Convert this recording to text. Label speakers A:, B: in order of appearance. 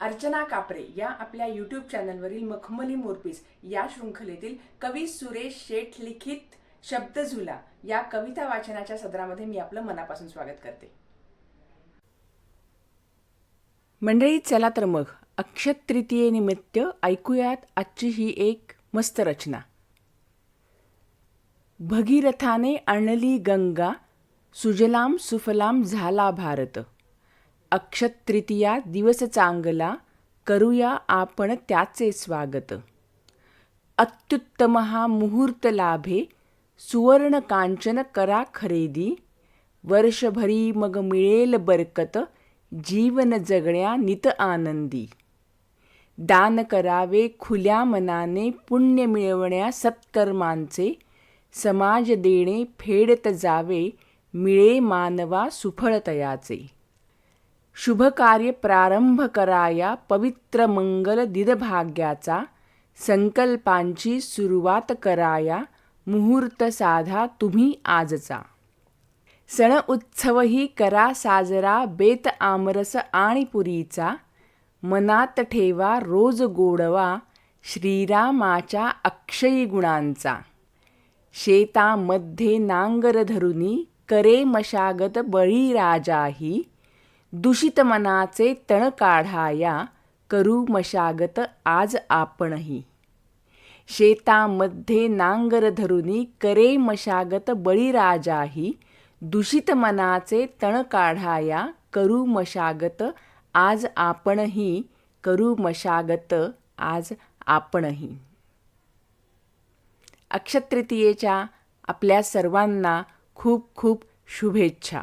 A: अर्चना कापरे या आपल्या यूट्यूब चॅनलवरील मखमली मोरपीस या शृंखलेतील कवी सुरेश शेठ लिखित शब्दझुला या कविता वाचनाच्या सदरामध्ये मी आपलं मनापासून स्वागत करते. मंडळी चला तर मग अक्षत तृतीयेनिमित्त ऐकूयात आजची ही एक मस्त रचना. भगीरथाने आणली गंगा सुजलाम सुफलाम झाला भारत. अक्षतृतीया दिवस चांगला करूया आपण त्याचे स्वागत. अत्युत्तम हा मुहूर्त लाभे सुवर्ण कांचन करा खरेदी वर्षभरी मग मिळेल बरकत जीवन जगण्या नित आनंदी. दान करावे खुल्या मनाने पुण्य मिळवण्या सत्कर्मांचे समाज देणे फेडत जावे मिळे मानवा सुफळतयाचे. शुभ कार्य प्रारंभ कराया पवित्र मंगल दिदभाग्याचा संकल्पांची सुरुवात कराया मुहूर्त साधा तुम्ही आजचा. सण उत्सवही करा साजरा बेत आमरस आणि पुरीचा मनात ठेवा रोज गोडवा श्रीरामाच्या अक्षयी गुणांचा. शेतामध्ये नांगर धरुनी करे मशागत बळीराजाही दूषित मनाचे तण काढाया करू मशागत आज आपणही. शेतामध्ये नांगर धरुनी करे मशागत बळीराजाही दूषित मनाचे तण काढाया करू मशागत आज आपणही करू मशागत आज आपणही. अक्षतृतीयेच्या आपल्या सर्वांना खूप खूप शुभेच्छा.